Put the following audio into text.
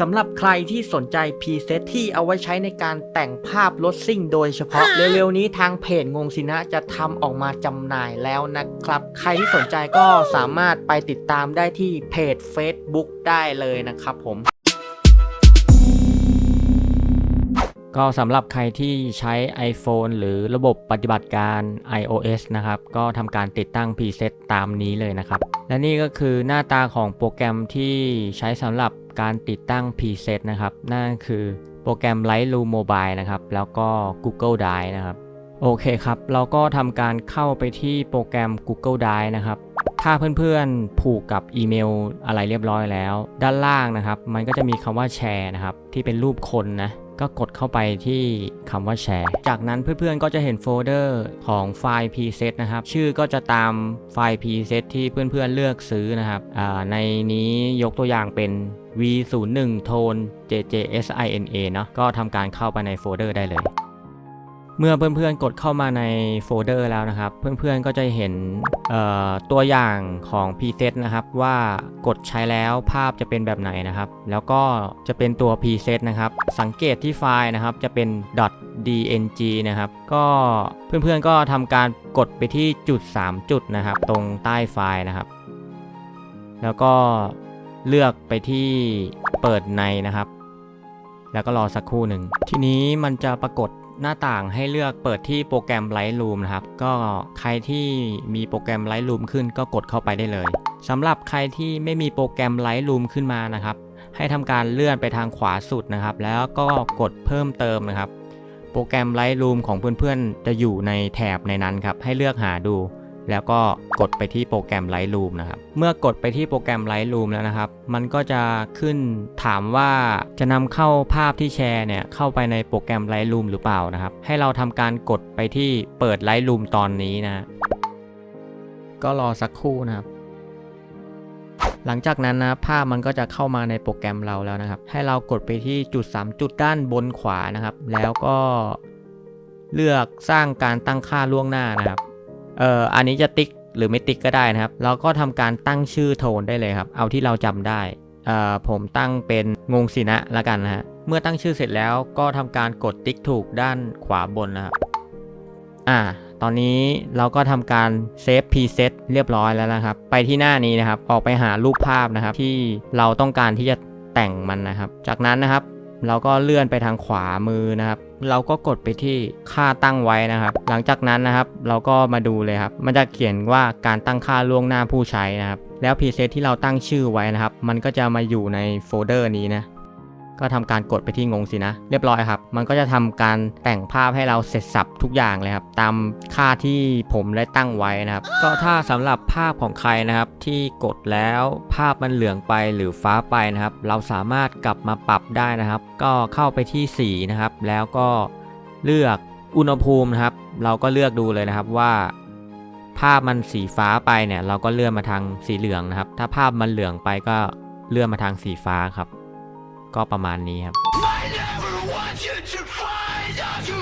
สำหรับใครที่สนใจพรีเซตที่เอาไว้ใช้ในการแต่งภาพรถซิ่งโดยเฉพาะ เร็วๆนี้ทางเพจงงสินะจะทำออกมาจำหน่ายแล้วนะครับ ใครที่สนใจก็สามารถไปติดตามได้ที่เพจ Facebook ได้เลยนะครับผม ก็สำหรับใครที่ใช้ iPhone หรือระบบปฏิบัติการ iOS นะครับ ก็ทำการติดตั้ง preset ตามนี้เลยนะครับ และนี่ก็คือหน้าตาของโปรแกรมที่ใช้สำหรับการติดตั้ง preset นะครับ นั่นคือโปรแกรม Lightroom Mobile นะครับ แล้วก็ Google Drive นะครับ โอเคครับ เราก็ทำการเข้าไปที่โปรแกรม Google Drive นะครับ ถ้าเพื่อนๆ ผูกกับอีเมลอะไรเรียบร้อยแล้ว ด้านล่างนะครับ มันก็จะมีคำว่าแชร์นะครับ ที่เป็นรูปคนนะ ก็กดเข้าไปที่คำว่าแชร์ จากนั้นเพื่อนๆก็จะเห็นโฟลเดอร์ของไฟล์ preset นะครับ ชื่อก็จะตามไฟล์ preset ที่เพื่อนๆเลือกซื้อนะครับอ่าในนี้ยกตัวอย่างเป็น v01 tone jjsina เนาะก็ทำการเข้าไปในโฟลเดอร์ได้เลย เมื่อเพื่อนๆกดเข้ามาในโฟลเดอร์แล้วนะครับ เพื่อนๆก็จะเห็นตัวอย่างของ preset นะครับ ว่ากดใช้แล้วภาพจะเป็นแบบไหนนะครับ แล้วก็จะเป็นตัว preset นะครับ สังเกตที่ไฟล์นะครับจะเป็น .dng นะครับ ก็เพื่อนๆก็ทำการกดไปที่จุด 3 จุดนะครับ ตรงใต้ไฟล์นะครับ แล้วก็เลือกไปที่เปิดในนะครับ แล้วก็รอสักครู่หนึ่งทีนี้มันจะปรากฏ หน้าต่างให้เลือกเปิดที่โปรแกรม Lightroom นะครับ ก็ใครที่มีโปรแกรม Lightroom ขึ้นก็กดเข้าไปได้เลยสำหรับใครที่ไม่มีโปรแกรม Lightroom ขึ้นมานะครับ ให้ทำการเลื่อนไปทางขวาสุดนะครับ แล้วก็กดเพิ่มเติมนะครับ โปรแกรม Lightroom ของเพื่อนๆ จะอยู่ในแถบในนั้นครับ ให้เลือกหาดู แล้วก็กดไปที่โปรแกรม Lightroom นะครับ เมื่อกดไปที่โปรแกรม Lightroom แล้วนะครับ มันก็จะขึ้นถามว่าจะนำเข้าภาพที่แชร์เนี่ยเข้าไปในโปรแกรม Lightroom หรือเปล่านะครับ ให้เราทำการกดไปที่เปิด Lightroom ตอนนี้นะ ก็รอสักครู่นะครับ หลังจากนั้นนะภาพมันก็จะเข้ามาในโปรแกรมเราแล้วนะครับ ให้เรากดไปที่จุด 3 จุดด้านบนขวานะครับ แล้วก็เลือกสร้างการตั้งค่าล่วงหน้านะครับ เอ่ออันนี้จะติ๊กหรือไม่ติ๊กก็ได้นะครับ เราก็ทำการตั้งชื่อโทนได้เลยครับ เอาที่เราจำได้เอ่อผมตั้งเป็นงงสินะละกันนะฮะเมื่อตั้งชื่อเสร็จแล้วก็ทำการกดติ๊กถูกด้านขวาบนนะครับอ่าตอนนี้เราก็ทำการเซฟพรีเซตเรียบร้อยแล้วนะครับ ไปที่หน้านี้นะครับ ออกไปหารูปภาพนะครับที่เราต้องการที่จะแต่งมันนะครับ จากนั้นนะครับ เราก็เลื่อนไปทางขวามือนะครับ เราก็กดไปที่ค่าตั้งไว้นะครับ หลังจากนั้นนะครับ เราก็มาดูเลยครับ มันจะเขียนว่าการตั้งค่าล่วงหน้าผู้ใช้นะครับ แล้วพรีเซตที่เราตั้งชื่อไว้นะครับ มันก็จะมาอยู่ในโฟลเดอร์นี้นะ ก็ทำการกดไปที่งงสินะ เรียบร้อยครับ มันก็จะทำการแต่งภาพให้เราเสร็จสับทุกอย่างเลยครับ ตามค่าที่ผมได้ตั้งไว้นะครับ ก็ถ้าสำหรับภาพของใครนะครับ ที่กดแล้วภาพมันเหลืองไปหรือฟ้าไปนะครับ เราสามารถกลับมาปรับได้นะครับ ก็เข้าไปที่สีนะครับ แล้วก็เลือกอุณหภูมินะครับ เราก็เลือกดูเลยนะครับว่า ภาพมันสีฟ้าไปเนี่ย เราก็เลื่อนมาทางสีเหลืองนะครับ ถ้าภาพมันเหลืองไปก็เลื่อนมาทางสีฟ้าครับ ก็ประมาณนี้ครับ I never want you to find out you